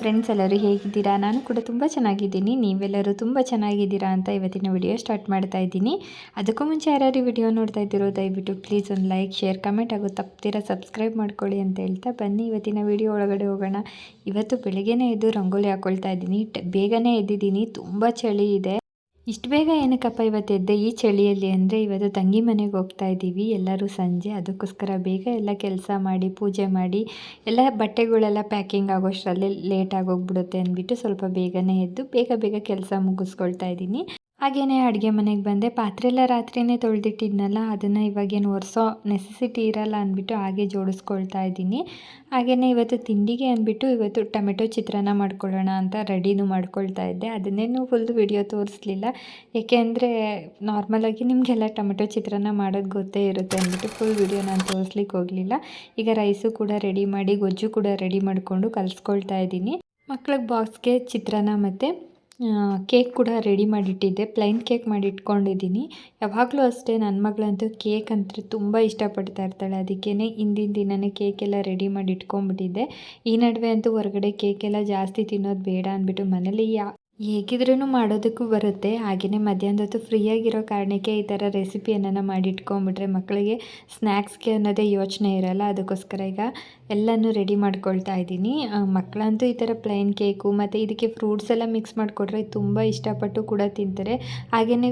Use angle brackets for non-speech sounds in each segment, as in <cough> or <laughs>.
Friends ಎಲ್ಲರೂ ಹೇಗಿದ್ದೀರಾ? ನಾನು ಕೂಡ ತುಂಬ ಚೆನ್ನಾಗಿದ್ದೀನಿ. ನೀವೆಲ್ಲರೂ ತುಂಬ ಚೆನ್ನಾಗಿದ್ದೀರಾ ಅಂತ ಇವತ್ತಿನ ವಿಡಿಯೋ ಸ್ಟಾರ್ಟ್ ಮಾಡ್ತಾ ಇದ್ದೀನಿ. ಅದಕ್ಕೂ ಮುಂಚೆ ಯಾರ್ಯಾರು ವಿಡಿಯೋ ನೋಡ್ತಾ ಇದ್ದೀರೋ, ದಯವಿಟ್ಟು ಪ್ಲೀಸ್ ಒಂದು ಲೈಕ್ ಶೇರ್ ಕಮೆಂಟ್ ಹಾಗೂ ತಪ್ಪದಿರ ಸಬ್ಸ್ಕ್ರೈಬ್ ಮಾಡ್ಕೊಳ್ಳಿ ಅಂತ ಹೇಳ್ತಾ ಬನ್ನಿ. ಇವತ್ತಿನ ವಿಡಿಯೋ ಒಳಗಡೆ ಹೋಗೋಣ. ಇವತ್ತು ಬೆಳಗ್ಗೆನೇ ಎದ್ದು ರಂಗೋಲಿ ಹಾಕ್ಕೊಳ್ತಾ ಇದ್ದೀನಿ. ಬೇಗನೆ ಎದ್ದಿದ್ದೀನಿ. ತುಂಬ ಚಳಿ ಇದೆ. ಇಷ್ಟು ಬೇಗ ಏನಕ್ಕಪ್ಪ ಇವತ್ತು ಎದ್ದೆ ಈ ಚಳಿಯಲ್ಲಿ ಅಂದರೆ ಇವತ್ತು ತಂಗಿ ಮನೆಗೆ ಹೋಗ್ತಾ ಇದ್ದೀವಿ. ಎಲ್ಲರೂ ಸಂಜೆ ಅದಕ್ಕೋಸ್ಕರ ಬೇಗ ಎಲ್ಲ ಕೆಲಸ ಮಾಡಿ, ಪೂಜೆ ಮಾಡಿ, ಎಲ್ಲ ಬಟ್ಟೆಗಳೆಲ್ಲ ಪ್ಯಾಕಿಂಗ್ ಆಗೋಷ್ಟರಲ್ಲಿ ಲೇಟ್ ಆಗೋಗ್ಬಿಡುತ್ತೆ ಅಂದ್ಬಿಟ್ಟು ಸ್ವಲ್ಪ ಬೇಗನೆ ಎದ್ದು ಬೇಗ ಬೇಗ ಕೆಲಸ ಮುಗಿಸ್ಕೊಳ್ತಾ ಇದ್ದೀನಿ. ಹಾಗೆಯೇ ಅಡುಗೆ ಮನೆಗೆ ಬಂದೆ. ಪಾತ್ರೆ ಎಲ್ಲ ರಾತ್ರಿಯೇ ತೊಳೆದಿಟ್ಟಿದ್ನಲ್ಲ, ಅದನ್ನು ಇವಾಗೇನು ಒರೆಸೋ ನೆಸೆಸಿಟಿ ಇರಲ್ಲ ಅಂದ್ಬಿಟ್ಟು ಹಾಗೆ ಜೋಡಿಸ್ಕೊಳ್ತಾ ಇದ್ದೀನಿ. ಹಾಗೆಯೇ ಇವತ್ತು ತಿಂಡಿಗೆ ಅಂದ್ಬಿಟ್ಟು ಇವತ್ತು ಟೊಮೆಟೊ ಚಿತ್ರಾನ್ನ ಮಾಡ್ಕೊಳ್ಳೋಣ ಅಂತ ರೆಡಿನೂ ಮಾಡ್ಕೊಳ್ತಾ ಇದ್ದೆ. ಅದನ್ನೇನು ಫುಲ್ ವಿಡಿಯೋ ತೋರಿಸ್ಲಿಲ್ಲ. ಏಕೆಂದರೆ ನಾರ್ಮಲಾಗಿ ನಿಮಗೆಲ್ಲ ಟೊಮೆಟೊ ಚಿತ್ರಾನ್ನ ಮಾಡೋದು ಗೊತ್ತೇ ಇರುತ್ತೆ ಅಂದ್ಬಿಟ್ಟು ಫುಲ್ ವಿಡಿಯೋ ನಾನು ತೋರಿಸ್ಲಿಕ್ಕೆ ಹೋಗಲಿಲ್ಲ. ಈಗ ರೈಸು ಕೂಡ ರೆಡಿ ಮಾಡಿ, ಗೊಜ್ಜು ಕೂಡ ರೆಡಿ ಮಾಡಿಕೊಂಡು ಕಲಿಸ್ಕೊಳ್ತಾ ಇದ್ದೀನಿ. ಮಕ್ಳಿಗೆ ಬಾಕ್ಸ್ಗೆ ಚಿತ್ರಾನ್ನ ಮತ್ತು ಕೇಕ್ ಕೂಡ ರೆಡಿ ಮಾಡಿಟ್ಟಿದ್ದೆ. ಪ್ಲೈನ್ ಕೇಕ್ ಮಾಡಿ ಇಟ್ಕೊಂಡಿದ್ದೀನಿ ಯಾವಾಗಲೂ ಅಷ್ಟೇ ನನ್ನ ಮಗಳಂತೂ ಕೇಕ್ ಅಂದರೆ ತುಂಬ ಇಷ್ಟಪಡ್ತಾ ಇರ್ತಾಳೆ. ಅದಕ್ಕೇ ಹಿಂದಿನ ದಿನವೇ ಕೇಕೆಲ್ಲ ರೆಡಿ ಮಾಡಿ ಇಟ್ಕೊಂಡ್ಬಿಟ್ಟಿದ್ದೆ ಈ ನಡುವೆ ಅಂತೂ ಹೊರಗಡೆ ಕೇಕೆಲ್ಲ ಜಾಸ್ತಿ ತಿನ್ನೋದು ಬೇಡ ಅಂದ್ಬಿಟ್ಟು ಮನೇಲಿ ಯಾ ಹೇಗಿದ್ರೂ ಮಾಡೋದಕ್ಕೂ ಬರುತ್ತೆ. ಹಾಗೆಯೇ ಮಧ್ಯಾಹ್ನದತ್ತು ಫ್ರೀಯಾಗಿರೋ ಕಾರಣಕ್ಕೆ ಈ ಥರ ರೆಸಿಪಿ ಏನಾನ ಮಾಡಿ ಇಟ್ಕೊಂಡ್ಬಿಟ್ರೆ ಮಕ್ಕಳಿಗೆ ಸ್ನ್ಯಾಕ್ಸ್ಗೆ ಅನ್ನೋದೇ ಯೋಚನೆ ಇರಲ್ಲ. ಅದಕ್ಕೋಸ್ಕರ ಈಗ ಎಲ್ಲನೂ ರೆಡಿ ಮಾಡ್ಕೊಳ್ತಾ ಇದ್ದೀನಿ. ಮಕ್ಕಳಂತೂ ಈ ಥರ ಪ್ಲೈನ್ ಕೇಕು ಮತ್ತು ಇದಕ್ಕೆ ಫ್ರೂಟ್ಸ್ ಎಲ್ಲ ಮಿಕ್ಸ್ ಮಾಡಿಕೊಟ್ರೆ ತುಂಬ ಇಷ್ಟಪಟ್ಟು ಕೂಡ ತಿಂತಾರೆ. ಹಾಗೆಯೇ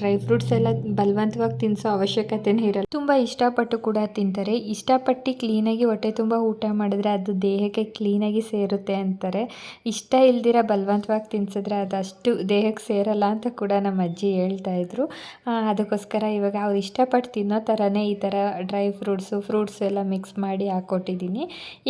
ಡ್ರೈ ಫ್ರೂಟ್ಸ್ ಎಲ್ಲ ಬಲವಂತವಾಗಿ ತಿನ್ನಿಸೋ ಅವಶ್ಯಕತೆನೇ ಇರಲ್ಲ. ತುಂಬ ಇಷ್ಟಪಟ್ಟು ಕೂಡ ತಿಂತಾರೆ. ಇಷ್ಟಪಟ್ಟು ಕ್ಲೀನಾಗಿ ಹೊಟ್ಟೆ ತುಂಬ ಊಟ ಮಾಡಿದ್ರೆ ಅದು ದೇಹಕ್ಕೆ ಕ್ಲೀನಾಗಿ ಸೇರುತ್ತೆ ಅಂತಾರೆ. ಇಷ್ಟ ಇಲ್ದಿರ ಬಲವಂತವಾಗಿ ತಿನ್ಸಿದ್ರೆ ಅದಷ್ಟು ದೇಹಕ್ಕೆ ಸೇರಲ್ಲ ಅಂತ ಕೂಡ ನಮ್ಮ ಅಜ್ಜಿ ಹೇಳ್ತಾ ಇದ್ರು. ಅದಕ್ಕೋಸ್ಕರ ಇವಾಗ ಅವ್ರು ಇಷ್ಟಪಟ್ಟು ತಿನ್ನೋ ಥರನೇ ಈ ಥರ ಡ್ರೈ ಫ್ರೂಟ್ಸು ಫ್ರೂಟ್ಸ್ ಎಲ್ಲ ಮಿಕ್ಸ್ ಮಾಡಿ ಹಾಕ್ಕೊಟ್ಟಿದ್ದೀನಿ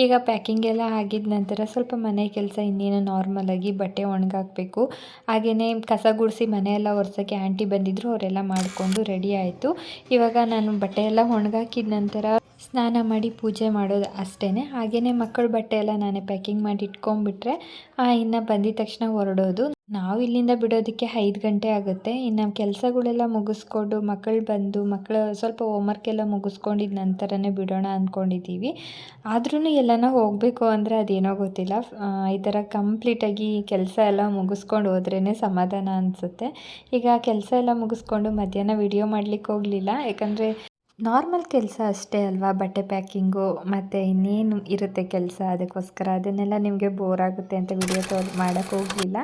ಈಗ ಪ್ಯಾಕಿಂಗ್ ಎಲ್ಲ ಆಗಿದ ನಂತರ ಸ್ವಲ್ಪ ಮನೆ ಕೆಲಸ ಇನ್ನೇನು ನಾರ್ಮಲಾಗಿ ಬಟ್ಟೆ ಒಣಗಾಕಬೇಕು. ಹಾಗೆಯೇ ಕಸ ಗುಡಿಸಿ ಮನೆಯೆಲ್ಲ ಒರೆಸೋಕ್ಕೆ ಆಂಟಿ ಬಂದಿದ್ದರು ಅವರೆಲ್ಲ ಮಾಡಿಕೊಂಡು ರೆಡಿ ಆಯಿತು. ಇವಾಗ ನಾನು ಬಟ್ಟೆ ಎಲ್ಲ ಒಣಗಾಕಿದ ನಂತರ ಸ್ನಾನ ಮಾಡಿ ಪೂಜೆ ಮಾಡೋದು ಅಷ್ಟೇ ಹಾಗೆಯೇ ಮಕ್ಕಳ ಬಟ್ಟೆ ಎಲ್ಲ ನಾನೇ ಪ್ಯಾಕಿಂಗ್ ಮಾಡಿ ಇಟ್ಕೊಂಡ್ಬಿಟ್ರೆ ಇನ್ನು ಬಂದಿದ ತಕ್ಷಣ ಹೊರಡೋದು. ನಾವು ಇಲ್ಲಿಂದ ಬಿಡೋದಕ್ಕೆ ಐದು ಗಂಟೆ ಆಗುತ್ತೆ. ಇನ್ನು ಕೆಲಸಗಳೆಲ್ಲ ಮುಗಿಸ್ಕೊಂಡು ಮಕ್ಕಳು ಬಂದು ಮಕ್ಕಳು ಸ್ವಲ್ಪ ಹೋಮ್ವರ್ಕ್ ಎಲ್ಲ ಮುಗಿಸ್ಕೊಂಡಿದ ನಂತರನೇ ಬಿಡೋಣ ಅಂದ್ಕೊಂಡಿದ್ದೀವಿ ಆದ್ರೂ ಎಲ್ಲನ ಹೋಗಬೇಕು ಅಂದರೆ ಅದೇನೋ ಗೊತ್ತಿಲ್ಲ. ಈ ಥರ ಕಂಪ್ಲೀಟಾಗಿ ಕೆಲಸ ಎಲ್ಲ ಮುಗಿಸ್ಕೊಂಡು ಹೋದ್ರೇ ಸಮಾಧಾನ ಅನಿಸುತ್ತೆ. ಈಗ ಕೆಲಸ ಎಲ್ಲ ಮುಗಿಸ್ಕೊಂಡು ಮಧ್ಯಾಹ್ನ ವಿಡಿಯೋ ಮಾಡಲಿಕ್ಕೆ ಹೋಗಲಿಲ್ಲ. ಯಾಕಂದರೆ ನಾರ್ಮಲ್ ಕೆಲಸ ಅಷ್ಟೇ ಅಲ್ವಾ? ಬಟ್ಟೆ ಪ್ಯಾಕಿಂಗು ಮತ್ತು ಇನ್ನೇನು ಇರುತ್ತೆ ಕೆಲಸ ಅದಕ್ಕೋಸ್ಕರ? ಅದನ್ನೆಲ್ಲ ನಿಮಗೆ ಬೋರ್ ಆಗುತ್ತೆ ಅಂತ ವಿಡಿಯೋ ತೋರ್ ಮಾಡೋಕ್ಕೆ ಹೋಗಲಿಲ್ಲ.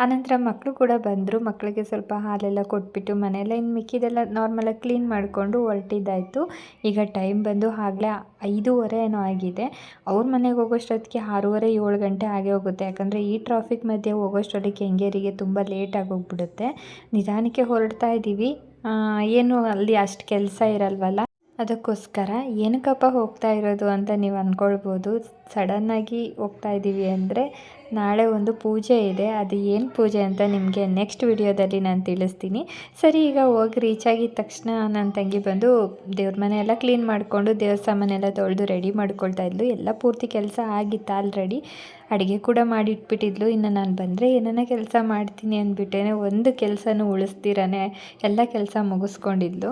ಆನಂತರ ಮಕ್ಕಳು ಕೂಡ ಬಂದರು. ಮಕ್ಕಳಿಗೆ ಸ್ವಲ್ಪ ಹಾಲೆಲ್ಲ ಕೊಟ್ಬಿಟ್ಟು ಮನೆಯೆಲ್ಲ ಇನ್ನು ಮಿಕ್ಕಿದೆಲ್ಲ ನಾರ್ಮಲಾಗಿ ಕ್ಲೀನ್ ಮಾಡಿಕೊಂಡು ಹೊರಟಿದ್ದಾಯಿತು. ಈಗ ಟೈಮ್ ಬಂದು ಆಗಲೇ ಐದೂವರೆ ಏನೋ ಆಗಿದೆ. ಅವ್ರ ಮನೆಗೆ ಹೋಗೋಷ್ಟೊತ್ತಿಗೆ ಆರೂವರೆ, ಏಳು ಗಂಟೆ ಆಗೇ ಹೋಗುತ್ತೆ. ಯಾಕಂದರೆ ಈ ಟ್ರಾಫಿಕ್ ಮಧ್ಯೆ ಹೋಗೋಷ್ಟೊಳಗೆ ಹೆಂಗೇರಿಗೆ ತುಂಬ ಲೇಟಾಗಿ ಹೋಗ್ಬಿಡುತ್ತೆ. ನಿಧಾನಕ್ಕೆ ಹೊರಡ್ತಾ ಇದ್ದೀವಿ ಏನು ಅಲ್ಲಿ ಅಷ್ಟು ಕೆಲಸ ಇರಲ್ವಲ್ಲ? ಅದಕ್ಕೋಸ್ಕರ ಏನಕ್ಕಪ್ಪ ಹೋಗ್ತಾ ಇರೋದು ಅಂತ ನೀವು ಅಂದ್ಕೊಳ್ಬೋದು ಸಡನ್ನಾಗಿ ಹೋಗ್ತಾ ಇದ್ದೀವಿ ಅಂದರೆ ನಾಳೆ ಒಂದು ಪೂಜೆ ಇದೆ. ಅದು ಏನು ಪೂಜೆ ಅಂತ ನಿಮಗೆ ನೆಕ್ಸ್ಟ್ ವಿಡಿಯೋದಲ್ಲಿ ನಾನು ತಿಳಿಸ್ತೀನಿ. ಸರಿ, ಈಗ ಹೋಗಿ ರೀಚ್ ಆಗಿದ ತಕ್ಷಣ ನನ್ನ ತಂಗಿ ಬಂದು ದೇವ್ರ ಮನೆ ಎಲ್ಲ ಕ್ಲೀನ್ ಮಾಡಿಕೊಂಡು ದೇವ್ರ ಸಾಮಾನೆಲ್ಲ ತೊಳೆದು ರೆಡಿ ಮಾಡ್ಕೊಳ್ತಾ ಇದ್ಲು. ಎಲ್ಲ ಪೂರ್ತಿ ಕೆಲಸ ಆಗಿತ್ತು ಆಲ್ರೆಡಿ ಅಡುಗೆ ಕೂಡ ಮಾಡಿಟ್ಬಿಟ್ಟಿದ್ಲು. ಇನ್ನು ನಾನು ಬಂದರೆ ಏನಾನ ಕೆಲಸ ಮಾಡ್ತೀನಿ ಅಂದ್ಬಿಟ್ಟೇ ಒಂದು ಕೆಲಸನೂ ಉಳಿಸ್ತೀರಾನೆ ಎಲ್ಲ ಕೆಲಸ ಮುಗಿಸ್ಕೊಂಡಿದ್ಲು.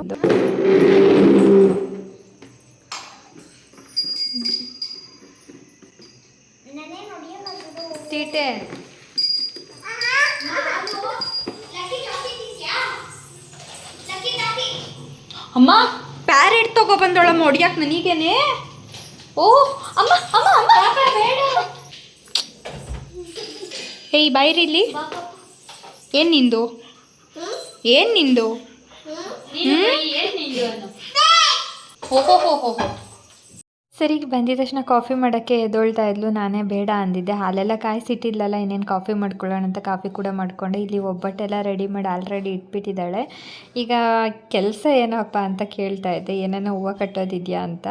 ತೀಟೆ ಅಮ್ಮ ಪ್ಯಾರೆಟ್ ತಗೋ ಬಂದೋಳಮ್ಮ ಹೊಡಿಯಾಕ ನನಗೇನೆ. ಓ ಅಮ್ಮ ಅಮ್ಮ ಅಮ್ಮ. ಏಯ್ ಬೈರಿ ಇಲ್ಲಿ. ಏನ್ ನಿಂದು? ಏನ್ ನಿಂದು? ಓಹೋ ಹೋ ಹೋ ಹೋ ಸರಿ ಬಂದಿದ ತಕ್ಷಣ ಕಾಫಿ ಮಾಡೋಕ್ಕೆ ಎದೊಳ್ತಾ ಇದ್ಲು. ನಾನೇ ಬೇಡ ಅಂದಿದ್ದೆ. ಹಾಲೆಲ್ಲ ಕಾಯಿಸಿಟ್ಟಿಲ್ಲಲ್ಲ ಇನ್ನೇನು ಕಾಫಿ ಮಾಡ್ಕೊಳ್ಳೋಣ ಅಂತ ಕಾಫಿ ಕೂಡ ಮಾಡಿಕೊಂಡೆ. ಇಲ್ಲಿ ಒಬ್ಬಟ್ಟೆಲ್ಲ ರೆಡಿ ಮಾಡಿ ಆಲ್ರೆಡಿ ಇಟ್ಬಿಟ್ಟಿದ್ದಾಳೆ. ಈಗ ಕೆಲಸ ಏನಪ್ಪ ಅಂತ ಕೇಳ್ತಾ ಇದ್ದೆ. ಏನೇನೋ ಹೂವು ಕಟ್ಟೋದಿದೆಯಾ ಅಂತ.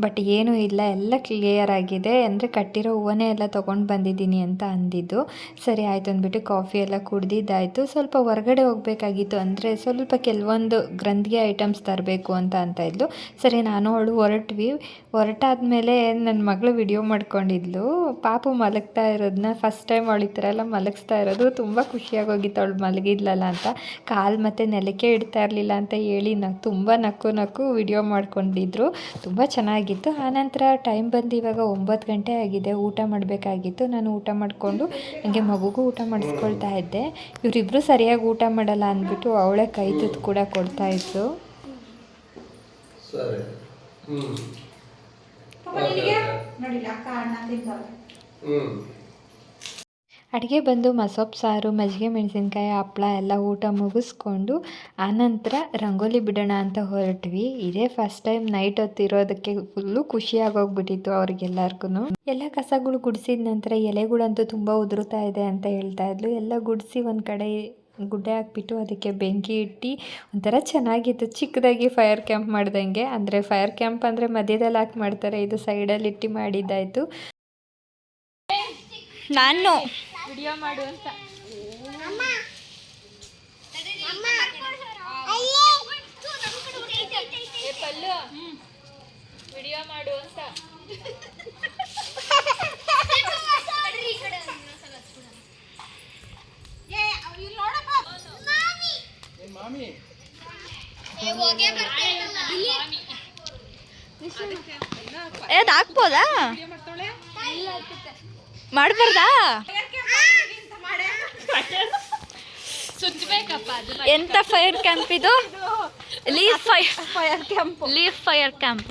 ಬಟ್ ಏನೂ ಇಲ್ಲ. ಎಲ್ಲ ಕ್ಲಿಯರ್ ಆಗಿದೆ. ಅಂದರೆ ಕಟ್ಟಿರೋ ಹೂವನ್ನೇ ಎಲ್ಲ ತೊಗೊಂಡು ಬಂದಿದ್ದೀನಿ ಅಂತ ಅಂದಿದ್ದು. ಸರಿ, ಆಯಿತು ಅಂದ್ಬಿಟ್ಟು ಕಾಫಿ ಎಲ್ಲ ಕುಡ್ದಿದ್ದಾಯಿತು. ಸ್ವಲ್ಪ ಹೊರಗಡೆ ಹೋಗಬೇಕಾಗಿತ್ತು. ಅಂದರೆ ಸ್ವಲ್ಪ ಕೆಲವೊಂದು ಗ್ರಂಥಿಗೆ ಐಟಮ್ಸ್ ತರಬೇಕು ಅಂತ ಅಂತ ಇದ್ಲು. ಸರಿ, ನಾನು ಅವಳು ಹೊರಟ್ವಿ. ಹೊರಟ ಅದಾದಮೇಲೆ ನನ್ನ ಮಗಳು ವಿಡಿಯೋ ಮಾಡ್ಕೊಂಡಿದ್ಲು. ಪಾಪು ಮಲಗ್ತಾ ಇರೋದನ್ನ ಫಸ್ಟ್ ಟೈಮ್ ಅವಳು ಈ ಥರ ಎಲ್ಲ ಮಲಗಿಸ್ತಾ ಇರೋದು. ತುಂಬ ಖುಷಿಯಾಗೋಗಿತ್ತು ಅವಳು ಮಲಗಿದ್ಲಲ್ಲ ಅಂತ. ಕಾಲು ಮತ್ತು ನೆಲಕ್ಕೆ ಇಡ್ತಾ ಇರಲಿಲ್ಲ ಅಂತ ಹೇಳಿ ನ, ತುಂಬ ನಕ್ಕು ನಕ್ಕು ವಿಡಿಯೋ ಮಾಡ್ಕೊಂಡಿದ್ರು. ತುಂಬ ಚೆನ್ನಾಗಿತ್ತು. ಆನಂತರ ಟೈಮ್ ಬಂದು ಇವಾಗ ಒಂಬತ್ತು ಗಂಟೆ ಆಗಿದೆ. ಊಟ ಮಾಡಬೇಕಾಗಿತ್ತು. ನಾನು ಊಟ ಮಾಡಿಕೊಂಡು ನನಗೆ ಮಗುಗೂ ಊಟ ಮಾಡಿಸ್ಕೊಳ್ತಾ ಇದ್ದೆ. ಇವರಿಬ್ಬರು ಸರಿಯಾಗಿ ಊಟ ಮಾಡಲ್ಲ ಅಂದ್ಬಿಟ್ಟು ಅವಳೇ ಕೈ ತುತ್ತು ಕೂಡ ಕೊಡ್ತಾಯಿದ್ರು ಸರಿ. ಹ್ಞೂ ಅಡುಗೆ? ಬಂದು ಮಸೊಪ್ಪು ಸಾರು ಮಜ್ಜಿಗೆ ಮೆಣಸಿನ್ಕಾಯಿ ಹಪ್ಪಳ ಎಲ್ಲ ಊಟ ಮುಗಿಸ್ಕೊಂಡು ಆನಂತರ ರಂಗೋಲಿ ಬಿಡೋಣ ಅಂತ ಹೊರಟ್ವಿ. ಇದೇ ಫಸ್ಟ್ ಟೈಮ್ ನೈಟ್ ಹೊತ್ತಿರೋದಕ್ಕೆ ಫುಲ್ಲು ಖುಷಿಯಾಗೋಗ್ಬಿಟ್ಟಿತ್ತು ಅವ್ರಿಗೆಲ್ಲರಿಗೂ ಎಲ್ಲ ಕಸಗಳು ಗುಡಿಸಿದ ನಂತರ ಎಲೆಗಳಂತೂ ತುಂಬ ಉದುರುತ್ತಾ ಇದೆ ಅಂತ ಹೇಳ್ತಾ ಇದ್ಲು. ಎಲ್ಲ ಗುಡಿಸಿ ಒಂದು ಕಡೆ ಗುಡ್ಡೆ ಹಾಕ್ಬಿಟ್ಟು ಅದಕ್ಕೆ ಬೆಂಕಿ ಇಟ್ಟು ಒಂಥರ ಚೆನ್ನಾಗಿತ್ತು. ಚಿಕ್ಕದಾಗಿ ಫೈರ್ ಕ್ಯಾಂಪ್ ಮಾಡ್ದಂಗೆ. ಅಂದರೆ ಫೈರ್ ಕ್ಯಾಂಪ್ ಅಂದರೆ ಮಧ್ಯದಲ್ಲಿ ಹಾಕಿ ಮಾಡ್ತಾರೆ. ಇದು ಸೈಡಲ್ಲಿ ಇಟ್ಟು ಮಾಡಿದ್ದಾಯಿತು. ನಾನು ವಿಡಿಯೋ ಮಾಡು ಅಂತ. ವಿಡಿಯೋ ಮಾಡು ಅಂತ. <laughs> ಅದು ಹಾಕ್ಬೋದಾ? ಮಾಡ್ಬಾರ್ದಾ? ಎಂತ ಫೈರ್ ಕ್ಯಾಂಪ್ ಇದು? Leaf fire fire camp leaf fire camp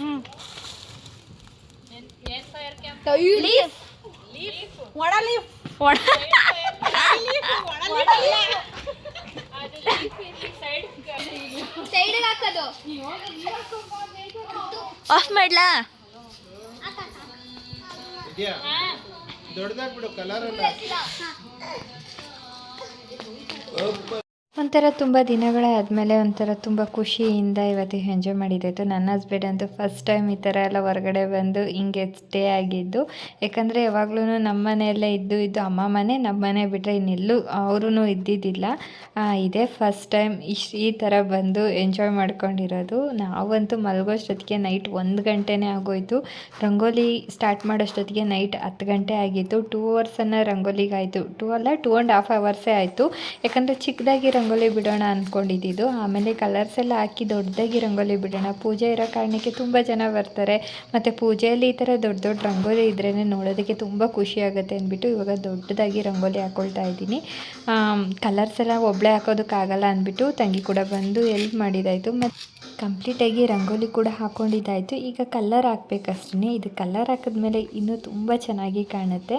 leaf ಒಣ ಲೀಫ್ ಒಣ ಆಫ್ ಮಾಡ್ಲಾ? ದೊಡ್ಡದಾಗ್ಬಿಡು ದೊಡ್ಡದಾಗಿ ಬಿಡು ಕಲರ್ ಅಲ್ಲ ಒಂಥರ ತುಂಬ ದಿನಗಳಾದಮೇಲೆ ಒಂಥರ ತುಂಬ ಖುಷಿಯಿಂದ ಇವತ್ತು ಎಂಜಾಯ್ ಮಾಡಿದ್ದಾಯಿತು ನನ್ನ ಹಸ್ಬೆಂಡ್ ಅಂತೂ ಫಸ್ಟ್ ಟೈಮ್ ಈ ಥರ ಎಲ್ಲ ಹೊರಗಡೆ ಬಂದು ಹಿಂಗೆ ಸ್ಟೇ ಆಗಿದ್ದು. ಯಾಕಂದರೆ ಯಾವಾಗ್ಲೂ ನಮ್ಮ ಮನೆಯಲ್ಲೇ ಇದ್ದು ಇದ್ದು ಅಮ್ಮ ಮನೆ, ನಮ್ಮ ಮನೆ ಬಿಟ್ಟರೆ ಇನ್ನೆಲ್ಲೂ ಅವರೂ ಇದ್ದಿದ್ದಿಲ್ಲ. ಇದೇ ಫಸ್ಟ್ ಟೈಮ್ ಇಶ್, ಈ ಥರ ಬಂದು ಎಂಜಾಯ್ ಮಾಡ್ಕೊಂಡಿರೋದು. ನಾವಂತೂ ಮಲಗೋಷ್ಟೊತ್ತಿಗೆ ನೈಟ್ ಒಂದು ಗಂಟೆನೇ ಆಗೋಯ್ತು. ರಂಗೋಲಿ ಸ್ಟಾರ್ಟ್ ಮಾಡೋಷ್ಟೊತ್ತಿಗೆ ನೈಟ್ ಹತ್ತು ಗಂಟೆ ಆಗಿತ್ತು. ಟೂ ಅವರ್ಸನ್ನು ರಂಗೋಲಿಗೆ ಆಯಿತು ಟೂ ಅಲ್ಲ ಟೂ ಆ್ಯಂಡ್ ಹಾಫ್ ಅವರ್ಸೇ ಆಯಿತು. ಯಾಕಂದರೆ ಚಿಕ್ಕದಾಗಿ ರಂಗೋಲಿ ಬಿಡೋಣ ಅಂದ್ಕೊಂಡಿದ್ದು ಆಮೇಲೆ ಕಲರ್ಸ್ ಎಲ್ಲ ಹಾಕಿ ದೊಡ್ಡದಾಗಿ ರಂಗೋಲಿ ಬಿಡೋಣ. ಪೂಜೆ ಇರೋ ಕಾರಣಕ್ಕೆ ತುಂಬ ಜನ ಬರ್ತಾರೆ. ಮತ್ತು ಪೂಜೆಯಲ್ಲಿ ಈ ಥರ ದೊಡ್ಡ ದೊಡ್ಡ ರಂಗೋಲಿ ಇದ್ರೇ ನೋಡೋದಕ್ಕೆ ತುಂಬ ಖುಷಿ ಆಗುತ್ತೆ ಅಂದ್ಬಿಟ್ಟು ಇವಾಗ ದೊಡ್ಡದಾಗಿ ರಂಗೋಲಿ ಹಾಕ್ಕೊಳ್ತಾ ಇದ್ದೀನಿ. ಕಲರ್ಸ್ ಎಲ್ಲ ಒಬ್ಬಳೇ ಹಾಕೋದಕ್ಕಾಗಲ್ಲ ಅಂದ್ಬಿಟ್ಟು ತಂಗಿ ಕೂಡ ಬಂದು ಎಲ್ಪ್ ಮಾಡಿದಾಯಿತು. ಮತ್ತು ಕಂಪ್ಲೀಟಾಗಿ ರಂಗೋಲಿ ಕೂಡ ಹಾಕ್ಕೊಂಡಿದ್ದಾಯಿತು ಈಗ ಕಲರ್ ಹಾಕ್ಬೇಕಷ್ಟೇ ಇದು ಕಲರ್ ಹಾಕಿದ್ಮೇಲೆ ಇನ್ನೂ ತುಂಬ ಚೆನ್ನಾಗಿ ಕಾಣುತ್ತೆ.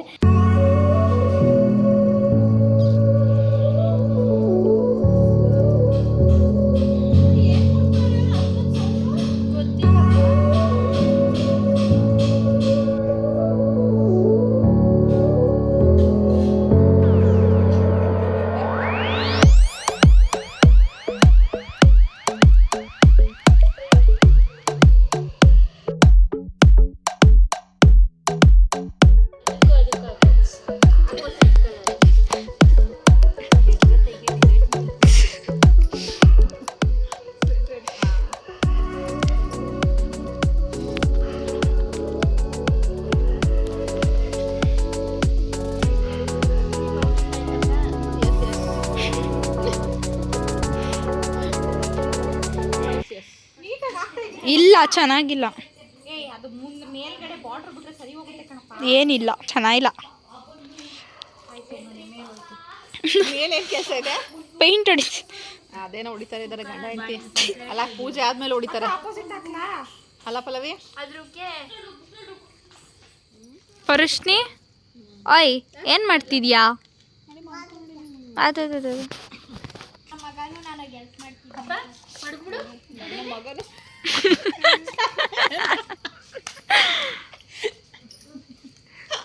ಚೆನ್ನಾಗಿಲ್ಲ. ಏನಿಲ್ಲ ಚೆನ್ನಾಗಿಲ್ಲ. ಕೆಲಸ ಇದೆ? ಪೇಂಟ್ ಹೊಡಿಸಿ ಅದೇನೋ ಹೊಡಿತಾರೆ ಇದಾರೆ ಗಂಡ ಹೆಂಡತಿ. ಅಲ್ಲ ಪೂಜೆ ಆದ್ಮೇಲೆ ಹೊಡಿತಾರೆ. ಅಲ್ಲ ಪಲ್ಲವಿ? ಪರುಷ್ಣಿ? ಓಯ್ ಏನು ಮಾಡ್ತಿದ್ಯಾ? ಅದು ಅದು, ಅದು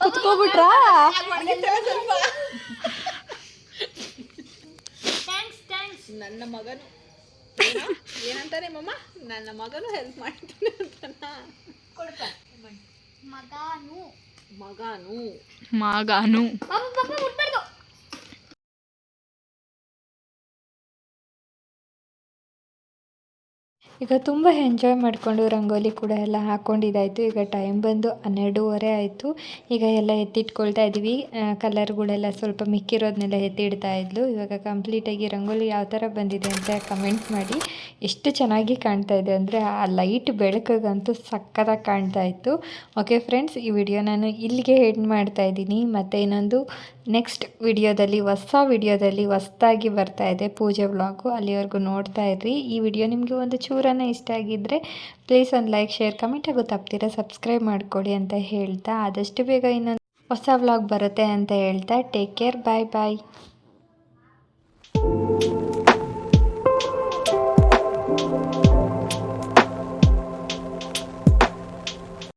ಕುತ್ಕೋಬಿಟ್ರಾ? ನನ್ನ ಮಗನು. ಏನೋ? ಏನಂತಾನೆ ಮಮ್ಮ ನನ್ನ ಮಗನು ಹೆಲ್ಪ್ ಮಾಡ್ತಾನೆ ಮಗಾನು. ಮಗನು. ಮಗನು. ಈಗ ತುಂಬ ಎಂಜಾಯ್ ಮಾಡಿಕೊಂಡು ರಂಗೋಲಿ ಕೂಡ ಎಲ್ಲ ಹಾಕ್ಕೊಂಡಿದ್ದಾಯಿತು ಈಗ ಟೈಮ್ ಬಂದು ಹನ್ನೆರಡೂವರೆ ಆಯಿತು. ಈಗ ಎಲ್ಲ ಎತ್ತಿಟ್ಕೊಳ್ತಾ ಇದ್ದೀವಿ ಕಲರ್ಗಳೆಲ್ಲ ಸ್ವಲ್ಪ ಮಿಕ್ಕಿರೋದನ್ನೆಲ್ಲ ಎತ್ತಿಡ್ತಾ ಇದ್ಲು. ಇವಾಗ ಕಂಪ್ಲೀಟಾಗಿ ರಂಗೋಲಿ ಯಾವ ಥರ ಬಂದಿದೆ ಅಂತ ಕಮೆಂಟ್ ಮಾಡಿ. ಎಷ್ಟು ಚೆನ್ನಾಗಿ ಕಾಣ್ತಾ ಇದೆ ಅಂದರೆ ಆ ಲೈಟ್ ಬೆಳಕಿಗಂತೂ ಸಕ್ಕತ್ತಾಗಿ ಕಾಣ್ತಾ ಇತ್ತು. ಓಕೆ ಫ್ರೆಂಡ್ಸ್ ಈ ವಿಡಿಯೋ ನಾನು ಇಲ್ಲಿಗೆ ಹೆಡ್ ಮಾಡ್ತಾ ಇದ್ದೀನಿ. ಮತ್ತು ಇನ್ನೊಂದು ನೆಕ್ಸ್ಟ್ ವಿಡಿಯೋದಲ್ಲಿ ಹೊಸ ವಿಡಿಯೋದಲ್ಲಿ ಹೊಸ್ದಾಗಿ ಬರ್ತಾ ಇದೆ ಪೂಜೆ ವ್ಲಾಗು ಅಲ್ಲಿವರೆಗೂ ನೋಡ್ತಾ ಇರ್ರಿ. ಈ ವಿಡಿಯೋ ನಿಮಗೆ ಒಂದು ವಿಡಿಯೋನ ಇಷ್ಟ ಆಗಿದ್ದರೆ ಪ್ಲೀಸ್ ಒಂದು ಲೈಕ್ ಶೇರ್ ಕಮೆಂಟ್ ಆಗೋ ತಪ್ತೀರಾ ಸಬ್ಸ್ಕ್ರೈಬ್ ಮಾಡಿಕೊಡಿ ಅಂತ ಹೇಳ್ತಾ ಆದಷ್ಟು ಬೇಗ ಇನ್ನೊಂದು ಹೊಸ ವ್ಲಾಗ್ ಬರುತ್ತೆ ಅಂತ ಹೇಳ್ತಾ ಟೇಕ್ ಕೇರ್ ಬಾಯ್ ಬಾಯ್